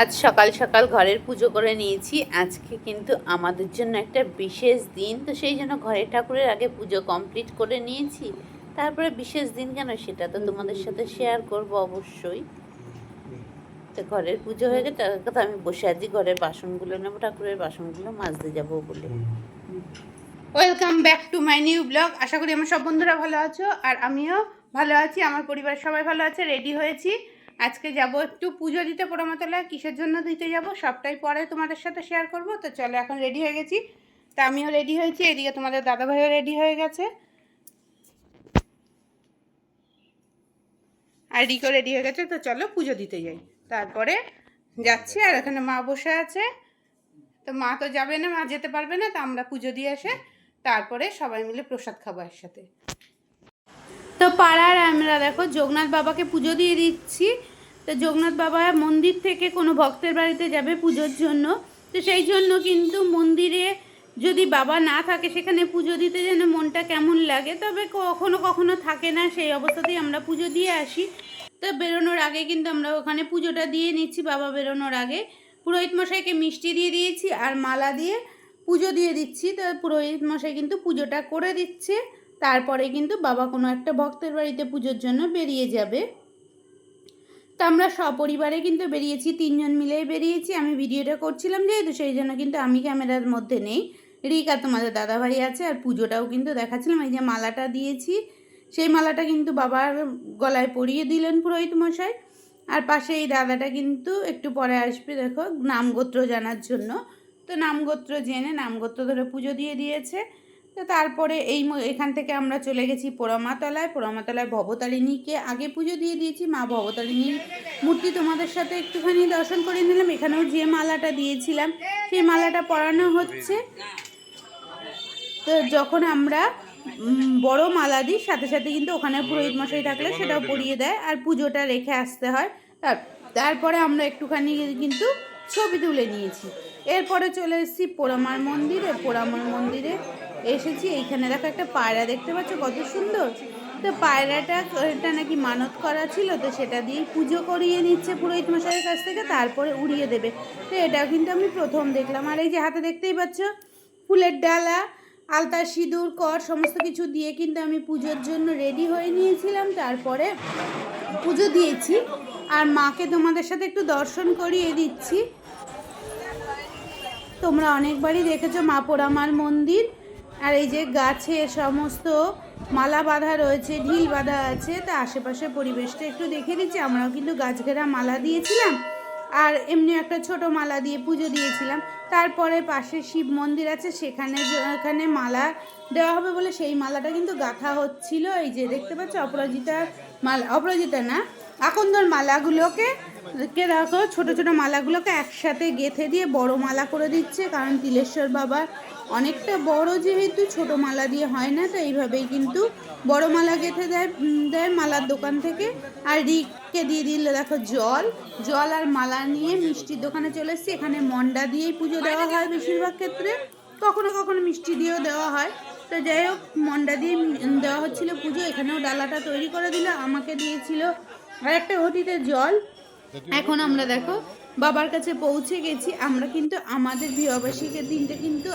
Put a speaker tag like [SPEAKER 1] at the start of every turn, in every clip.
[SPEAKER 1] আজ সকাল সকাল ঘরের পুজো করে নিয়েছি। আজকে কিন্তু আমাদের জন্য একটা বিশেষ দিন। তো সেই জন্য ঘরের ঠাকুরের আগে পুজো কমপ্লিট করে নিয়েছি। তারপরে বিশেষ দিন কেন সেটা তো তোমাদের সাথে শেয়ার করব অবশ্যই। তো ঘরের পুজো হয়ে গেছে, তার কথা আমি বসে আছি, ঘরের বাসনগুলো নেব, ঠাকুরের বাসনগুলো মাজতে যাব বলে।
[SPEAKER 2] Welcome back to my new blog আশা করি আমার সব বন্ধুরা ভালো আছো, আর আমিও ভালো আছি, আমার পরিবার সবাই ভালো আছে রেডি হয়েছি। আজকে যাব একটু পুজো দিতে পোড়ামাতলায় কিসের জন্য দিতে যাব, সবটাই পরে তোমাদের সাথে শেয়ার করব। তো চলো, এখন রেডি হয়ে গেছি। তা আমিও রেডি হয়েছি, এদিকে তোমাদের দাদাভাইও রেডি হয়ে গেছে। আর রিকো রেডি হয়ে গেছে, তো চলো পুজো দিতে যাই। তারপরে যাচ্ছি, আর এখানে মা বসে আছে। তো মা তো যাবে না, মা যেতে পারবে না, তো আমরা পুজো দিয়ে এসে তারপরে সবাই মিলে প্রসাদ খাব একসাথে। তো পাড়ার আমরা দেখো যোগনাথ বাবাকে পুজো দিয়ে দিচ্ছি। তো যোগনাথ বাবা মন্দির থেকে কোনো ভক্তের বাড়িতে যাবে পুজোর জন্য। তো সেই জন্য কিন্তু মন্দিরে যদি বাবা না থাকে, সেখানে পুজো দিতে যেন মনটা কেমন লাগে, তবে কখনো কখনো থাকে না, সেই অবস্থাতেই আমরা পুজো দিয়ে আসি। তো বেরোনোর আগে কিন্তু আমরা ওখানে পুজোটা দিয়ে নিচ্ছি, বাবা বেরোনোর আগে। পুরোহিত মশাইকে মিষ্টি দিয়ে দিয়েছি আর মালা দিয়ে পুজো দিয়ে দিচ্ছি। তো পুরোহিত মশাই কিন্তু পুজোটা করে দিচ্ছে। তারপরে কিন্তু বাবা কোনো একটা ভক্তের বাড়িতে পুজোর জন্য বেরিয়ে যাবে। তো আমরা সপরিবারে কিন্তু বেরিয়েছি, তিনজন মিলেই বেরিয়েছি। আমি ভিডিওটা করছিলাম যেহেতু, সেই জন্য কিন্তু আমি ক্যামেরার মধ্যে নেই। রিকা তোমাদের দাদাভাই আছে আর পুজোটাও কিন্তু দেখাচ্ছিলাম। এই যে মালাটা দিয়েছি, সেই মালাটা কিন্তু বাবার গলায় পরিয়ে দিলেন পুরোহিত মশাই। আর পাশে এই দাদাটা কিন্তু একটু পরে আসবে, দেখো, নামগোত্র জানার জন্য। তো নামগোত্র জেনে, নামগোত্র ধরে পুজো দিয়ে দিয়েছে। তো তারপরে এই এখান থেকে আমরা চলে গেছি পোড়ামাতলায়। পোড়ামাতলায় ভবতারিণীকে আগে পুজো দিয়ে দিয়েছি। মা ভবতারিণীর মূর্তি তোমাদের সাথে একটুখানি দর্শন করে নিলাম। এখানেও যে মালাটা দিয়েছিলাম সেই মালাটা পরানো হচ্ছে। তো যখন আমরা বড় মালা দিই সাথে সাথে কিন্তু ওখানে পুরোহিত মশাই থাকলে সেটাও পরিয়ে দেয় আর পুজোটা রেখে আসতে হয়। তার তারপরে আমরা একটুখানি কিন্তু ছবি তুলে নিয়েছি। এরপরে চলে এসেছি পোড়ামার মন্দিরে পোড়ামার মন্দিরে এসেছি। এইখানে দেখো একটা পায়রা দেখতে পাচ্ছ, কত সুন্দর। তো পায়রাটা এটা নাকি মানত করা ছিল, তো সেটা দিয়েই পুজো করিয়ে নিচ্ছে পুরোহিত মশাইয়ের কাছ থেকে, তারপরে উড়িয়ে দেবে। তো এটা কিন্তু আমি প্রথম দেখলাম। আর এই যে হাতে দেখতেই পাচ্ছ, ফুলের ডালা, আলতা, সিঁদুর, কর, সমস্ত কিছু দিয়ে কিন্তু আমি পুজোর জন্য রেডি হয়ে নিয়েছিলাম। তারপরে পুজো দিয়েছি। আর মাকে তোমাদের সাথে একটু দর্শন করিয়ে দিচ্ছি। তোমরা অনেকবারই দেখেছ মা পোড়ামার মন্দির। আর এই যে গাছে সমস্ত মালা বাঁধা রয়েছে, ঢিল বাঁধা আছে, তা আশেপাশে পরিবেশটা একটু দেখে দিচ্ছি আমরাও কিন্তু গাছ ঘেরা মালা দিয়েছিলাম। আর এমনি একটা ছোট মালা দিয়ে পুজো দিয়েছিলাম। তারপরে পাশে শিব মন্দির আছে, সেখানে এখানে মালা দেওয়া হবে বলে সেই মালাটা কিন্তু গাঁথা হচ্ছিল। এই যে দেখতে পাচ্ছ, অপরাজিতার মালা, অপরাজিতা না, আকন্দর মালাগুলোকে কে দেখো, ছোট ছোট মালাগুলোকে একসাথে গেথে দিয়ে বড় মালা করে দিচ্ছে, কারণ তিলেশ্বর বাবা অনেকটা বড় যেহেতু, ছোট মালা দিয়ে হয় না তো এইভাবেই কিন্তু বড় মালা গেথে দেয় দেয় মালার দোকান থেকে। আর রিককে দিয়ে দিল, দেখো, জল। জল আর মালা নিয়ে মিষ্টির দোকানে চলে এসেছি। এখানে মন্ডা দিয়েই পুজো দেওয়া হয় বেশিরভাগ ক্ষেত্রে। কখনো কখনো মিষ্টি দিয়েও দেওয়া হয়। তো যাই হোক, মন্ডা দিয়ে দেওয়া হচ্ছিল পুজো। এখানেও ডালাটা তৈরি করে দিল, আমাকে দিয়েছিল আর একটা ঘটিতে জল। এখন আমরা দেখো, বাবার কাছে পৌঁছে গেছি। আমরা কিন্তু আমাদের বিবাহবার্ষিকের দিনটা কিন্তু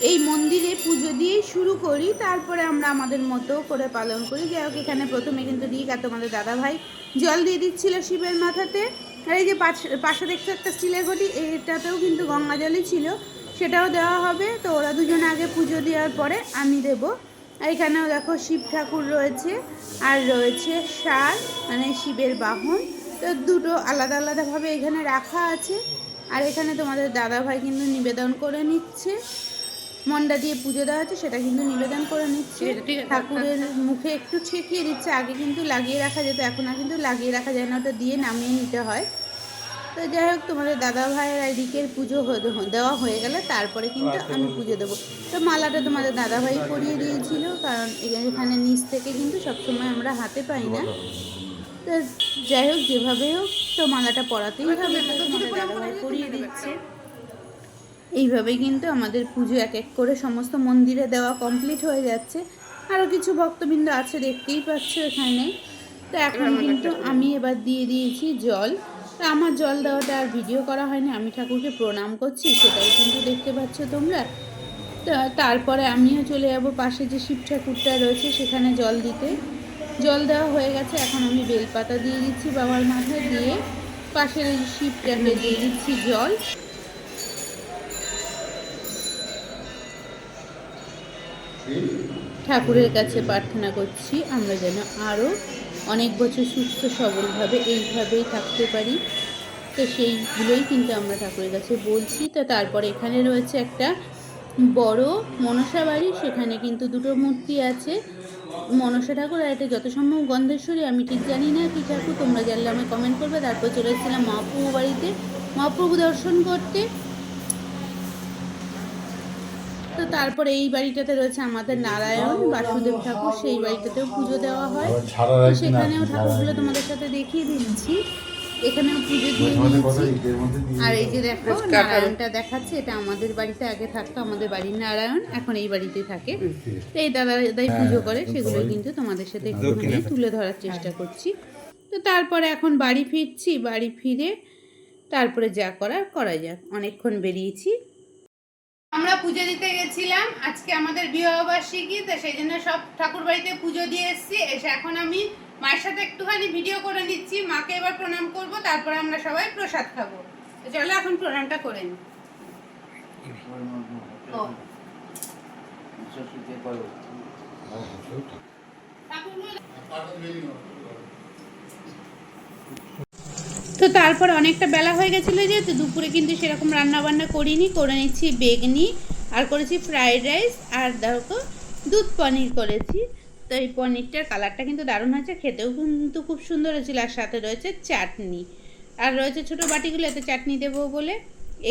[SPEAKER 2] এই মন্দিরে পুজো দিয়েই শুরু করি। তারপরে আমরা আমাদের মতো করে পালন করি। যাই হোক, এখানে প্রথমে কিন্তু রিক আর তোমাদের দাদা ভাই জল দিয়ে দিচ্ছিল শিবের মাথাতে। আর এই যে পাশ- পাশে দেখছ একটা স্টিলের ঘটি, এটাতেও কিন্তু গঙ্গা জলই ছিল। সেটাও দেওয়া হবে। তো ওরা দুজনে আগে পুজো দেওয়ার পরে আমি দেব। আর এখানেও দেখো শিব ঠাকুর রয়েছে। আর রয়েছে সার মানে শিবের বাহন। তো দুটো আলাদা আলাদাভাবে এখানে রাখা আছে। আর এখানে তোমাদের দাদা ভাই কিন্তু নিবেদন করে নিচ্ছে। মন্ডা দিয়ে পুজো দেওয়া আছে সেটা কিন্তু নিবেদন করে নিচ্ছে। ঠাকুরের মুখে একটু ছেঁকিয়ে দিচ্ছে আগে কিন্তু লাগিয়ে রাখা যেত এখন আর কিন্তু লাগিয়ে রাখা যায় না ওটা দিয়ে নামিয়ে নিতে হয়। তো যাই হোক তোমাদের দাদা ভাইয়ের আর রিকের পুজো হয়ে- দেওয়া হয়ে গেলে তারপরে কিন্তু আমি পুজো দেবো। তো মালাটা তোমাদের দাদা ভাই পরিয়ে দিয়েছিল কারণ এখানে- এখানে নিচ থেকে কিন্তু সবসময় আমরা হাতে পাই না। যাই হোক যেভাবে হোক তো মালাটা পরাতেই হবে তোমাদের পরিয়ে দিচ্ছে। এইভাবেই কিন্তু আমাদের পুজো এক এক করে সমস্ত মন্দিরে দেওয়া কমপ্লিট হয়ে যাচ্ছে। আরও কিছু ভক্তবৃন্দ আছে দেখতেই পাচ্ছ এখানে। তো এখন কিন্তু আমি এবার দিয়ে দিয়েছি জল। তা আমার জল দেওয়াটা আর ভিডিও করা হয়নি আমি ঠাকুরকে প্রণাম করছি সেটাই কিন্তু দেখতে পাচ্ছ তোমরা। তা তারপরে আমিও চলে যাব পাশে যে শিব ঠাকুরটা রয়েছে সেখানে জল দিতে। জল দেওয়া হয়ে গেছে, এখন আমি বেলপাতা দিয়ে দিচ্ছি বাবার মাথায় দিয়ে। পাশের এই শিবটাকে দিয়ে দিচ্ছি জল। ঠাকুরের কাছে প্রার্থনা করছি আমরা যেন আরও অনেক বছর সুস্থ সবলভাবে এইভাবেই থাকতে পারি। তো সেইগুলোই কিন্তু আমরা ঠাকুরের কাছে বলছি। তো তারপরে এখানে রয়েছে একটা বড় মনসা বাড়ি, সেখানে কিন্তু দুটো মূর্তি আছে। মনসা ঠাকুর আর এটা যত সম্ভব গন্ধেশ্বরী আমি ঠিক জানি না কি ঠাকুর তোমরা জানলে আমি কমেন্ট করবে। তারপর চলে এসেছিলাম মহাপ্রভু বাড়িতে। মহাপ্রভু দর্শন করতে। তো তারপরে এই বাড়িটাতে রয়েছে আমাদের নারায়ণ বাসুদেব ঠাকুর সেই বাড়িটাতেও পুজো দেওয়া হয়। সেখানেও ঠাকুরগুলো তোমাদের সাথে দেখিয়ে দিচ্ছি। এখানেও পুজো দিয়ে নিয়েছি আর এই যে দেখো নারায়ণটা দেখাচ্ছে এটা আমাদের বাড়িতে আগে থাকতো আমাদের বাড়ির নারায়ণ এখন এই বাড়িতে থাকে। তো এই দাদা দাদাই পুজো করে সেগুলো কিন্তু তোমাদের সাথে একটুখানি তুলে ধরার চেষ্টা করছি। তো তারপরে এখন বাড়ি ফিরছি বাড়ি ফিরে তারপরে যা করার করা যাক অনেকক্ষণ বেরিয়েছি। আমরা পুজো দিতে গেছিলাম আজকে আমাদের বিবাহবার্ষিকী তো সেই জন্য সব ঠাকুর বাড়িতে পুজো দিয়ে এসেছি। এসে এখন আমি মায়ের সাথে একটুখানি ভিডিও করে নিচ্ছি। মাকে এবার প্রণাম করব তারপরে আমরা সবাই প্রসাদ খাব। চলো এখন প্রণামটা করে নিই তো তারপর অনেকটা বেলা হয়ে গেছিল যেহেতু দুপুরে কিন্তু সেরকম রান্না বান্না করিনি। করে নিচ্ছি বেগনি আর করেছি ফ্রাইড রাইস আর দেখো দুধ পনির করেছি। তো এই পনিরটার কালারটা কিন্তু দারুণ হয়েছে, খেতেও কিন্তু খুব সুন্দর হয়েছিল আর সাথে রয়েছে চাটনি। আর রয়েছে ছোট বাটিগুলো, এতে চাটনি দেবো বলে।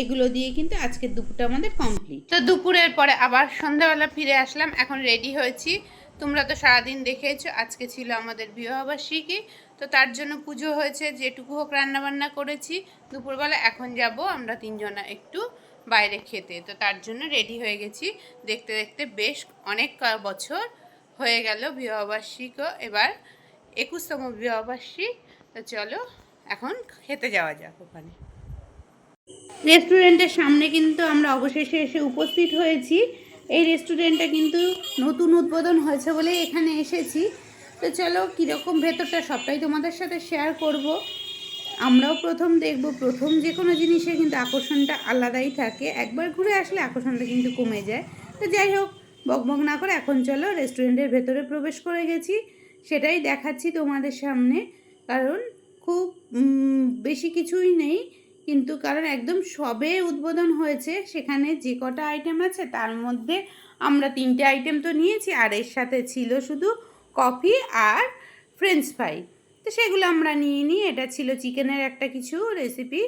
[SPEAKER 2] এগুলো দিয়ে কিন্তু আজকের দুপুরটা আমাদের কমপ্লিট তো দুপুরের পরে আবার সন্ধ্যাবেলা ফিরে আসলাম, এখন রেডি হয়েছি। তোমরা তো সারাদিন দেখেছ আজকে ছিল আমাদের বিবাহবার্ষিকী। তো তার জন্য পুজো হয়েছে, যেটুকু হোক রান্নাবান্না করেছি। দুপুরবেলা এখন যাব, আমরা তিনজনা একটু বাইরে খেতে। তো তার জন্য রেডি হয়ে গেছি। দেখতে দেখতে বেশ অনেক বছর হয়ে গেল বিবাহবার্ষিকও। এবার একুশতম বিবাহবার্ষিক। তো চলো, এখন খেতে যাওয়া যাক ওখানে। রেস্টুরেন্টের সামনে কিন্তু আমরা অবশেষে এসে উপস্থিত হয়েছি। এই রেস্টুরেন্টটা কিন্তু নতুন উদ্বোধন হয়েছে বলে এখানে এসেছি। তো চলো, কীরকম ভেতরটা সবটাই তোমাদের সাথে শেয়ার করব। আমরাও প্রথম দেখব, প্রথম যে কোনো জিনিসে কিন্তু আকর্ষণটা আলাদাই থাকে। একবার ঘুরে আসলে আকর্ষণটা কিন্তু কমে যায়। তো যাই হোক বকবক না করে, এখন চলো রেস্টুরেন্টের ভেতরে প্রবেশ করে গেছি। সেটাই দেখাচ্ছি তোমাদের সামনে। কারণ খুব বেশি কিছুই নেই, কিন্তু কারণ একদম সবে উদ্বোধন হয়েছে। সেখানে যে কটা আইটেম আছে, তার মধ্যে আমরা তিনটে আইটেম তো নিয়েছি, আর এর সাথে ছিল শুধু কফি আর ফ্রেঞ্চ ফ্রাই তো সেগুলো আমরা নিয়ে নিই। এটা ছিল চিকেনের একটা কিছু রেসিপি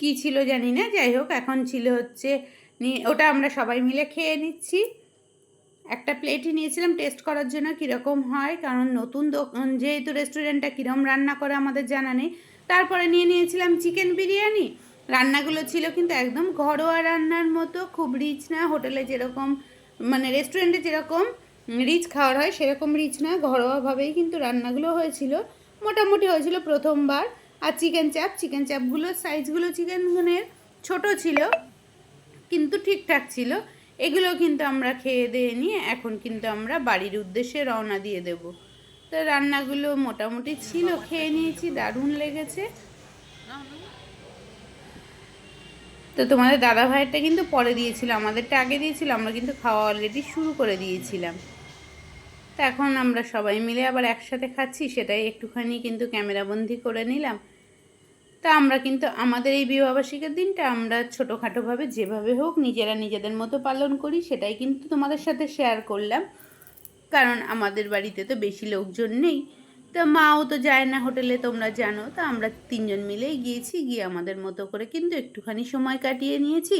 [SPEAKER 2] কি ছিল জানি না। যাই হোক, এখন ছিল হচ্ছে ওটা আমরা সবাই মিলে খেয়ে নিচ্ছি। একটা প্লেটই নিয়েছিলাম টেস্ট করার জন্য কীরকম হয়, কারণ নতুন দোকান যেহেতু রেস্টুরেন্টটা কীরকম রান্না করে আমাদের জানা নেই, তারপরে নিয়ে নিয়েছিলাম চিকেন বিরিয়ানি। রান্নাগুলো ছিল কিন্তু একদম ঘরোয়া রান্নার মতো, খুব রিচ না, হোটেলে যেরকম মানে রেস্টুরেন্টে যেরকম রিচ খাওয়ার হয়, সেরকম রিচ না, ঘরোয়াভাবেই কিন্তু রান্নাগুলো হয়েছিল। মোটামুটি হয়েছিল প্রথমবার। আর চিকেন চাপ চিকেন চাপগুলোর সাইজগুলো চিকেনের ছোট ছিল, কিন্তু ঠিকঠাক ছিল। এগুলো কিন্তু আমরা খেয়ে দিয়ে নিয়ে এখন কিন্তু আমরা বাড়ির উদ্দেশ্যে রওনা দিয়ে দেব। তো রান্নাগুলো মোটামুটি ছিল, খেয়ে নিয়েছি, দারুণ লেগেছে। তো তোমাদের দাদা ভাইয়েরটা কিন্তু পরে দিয়েছিল, আমাদেরটা আগে দিয়েছিল, আমরা কিন্তু খাওয়া অলরেডি শুরু করে দিয়েছিলাম। তো এখন আমরা সবাই মিলে আবার একসাথে খাচ্ছি, সেটাই একটুখানি কিন্তু ক্যামেরাবন্দি করে নিলাম। তা আমরা কিন্তু আমাদের এই বিবাহবার্ষিকের দিনটা আমরা ছোটোখাটোভাবে যেভাবে হোক নিজেরা নিজেদের মতো পালন করি, সেটাই কিন্তু তোমাদের সাথে শেয়ার করলাম। কারণ আমাদের বাড়িতে তো বেশি লোকজন নেই। তা মাও তো যায় না হোটেলে, তোমরা জানো। তো আমরা তিনজন মিলেই গিয়েছি, গিয়ে আমাদের মতো করে কিন্তু একটুখানি সময় কাটিয়ে নিয়েছি।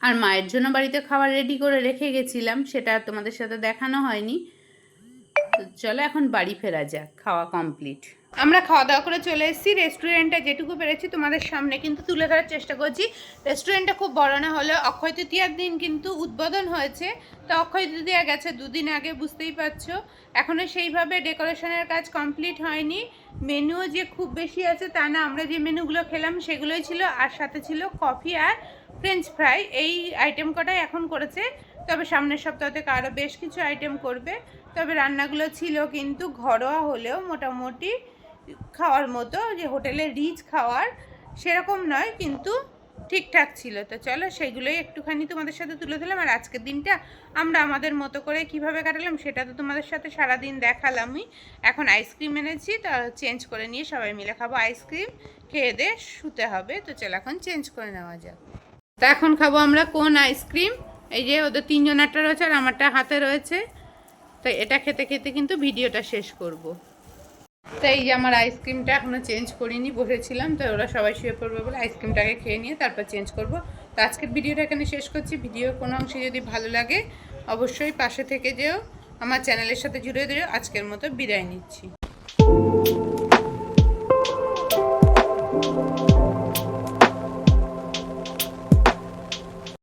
[SPEAKER 2] আর মায়ের জন্য বাড়িতে খাবার রেডি করে রেখে গেছিলাম, সেটা তোমাদের সাথে দেখানো হয়নি। চলো এখন বাড়ি ফেরা যাক, খাওয়া কমপ্লিট আমরা খাওয়া দাওয়া করে চলে এসেছি রেস্টুরেন্টটা যেটুকু পেরেছি তোমাদের সামনে কিন্তু তুলে ধরার চেষ্টা করছি। রেস্টুরেন্টটা খুব বড় না হলেও অক্ষয় তৃতীয়ার দিন কিন্তু উদ্বোধন হয়েছে। তো অক্ষয় তৃতীয়া গেছে দুদিন আগে, বুঝতেই পারছ। এখনও সেইভাবে ডেকোরেশনের কাজ কমপ্লিট হয়নি। মেনুও যে খুব বেশি আছে তা না, আমরা যে মেনুগুলো খেলাম সেগুলোই ছিল, আর সাথে ছিল কফি আর ফ্রেঞ্চ ফ্রাই এই আইটেম কটাই এখন করেছে, তবে সামনের সপ্তাহ থেকে আরও বেশ কিছু আইটেম করবে। তবে রান্নাগুলো ছিল কিন্তু ঘরোয়া হলেও মোটামুটি খাওয়ার মতো, যে হোটেলে রিচ খাওয়ার সেরকম নয়, কিন্তু ঠিকঠাক ছিল। তো চলো সেগুলোই একটুখানি তোমাদের সাথে তুলে দিলাম আর আজকের দিনটা আমরা আমাদের মতো করে কীভাবে কাটালাম সেটা তো তোমাদের সাথে সারাদিন দেখালামই। এখন আইসক্রিম এনেছি, তা চেঞ্জ করে নিয়ে সবাই মিলে খাব আইসক্রিম, খেয়ে দিয়ে শুতে হবে। তো চলো এখন চেঞ্জ করে নেওয়া যাক। তা এখন খাব আমরা কোন আইসক্রিম? এই যে ওদের তিনজনেরটা রয়েছে আর আমারটা হাতে রয়েছে। তো এটা খেতে খেতে কিন্তু ভিডিওটা শেষ করব। তো এই যে আমার আইসক্রিমটা এখনও চেঞ্জ করিনি, বসেছিলাম তো ওরা সবাই শুয়ে পড়বে বলে আইসক্রিমটাকে খেয়ে নিয়ে তারপর চেঞ্জ করব। তো আজকের ভিডিওটা এখানে শেষ করছি। ভিডিও কোনো অংশে যদি ভালো লাগে, অবশ্যই পাশে থেকে যেও, আমার চ্যানেলের সাথে জুড়ে দিয়েও আজকের মতো বিদায় নিচ্ছি।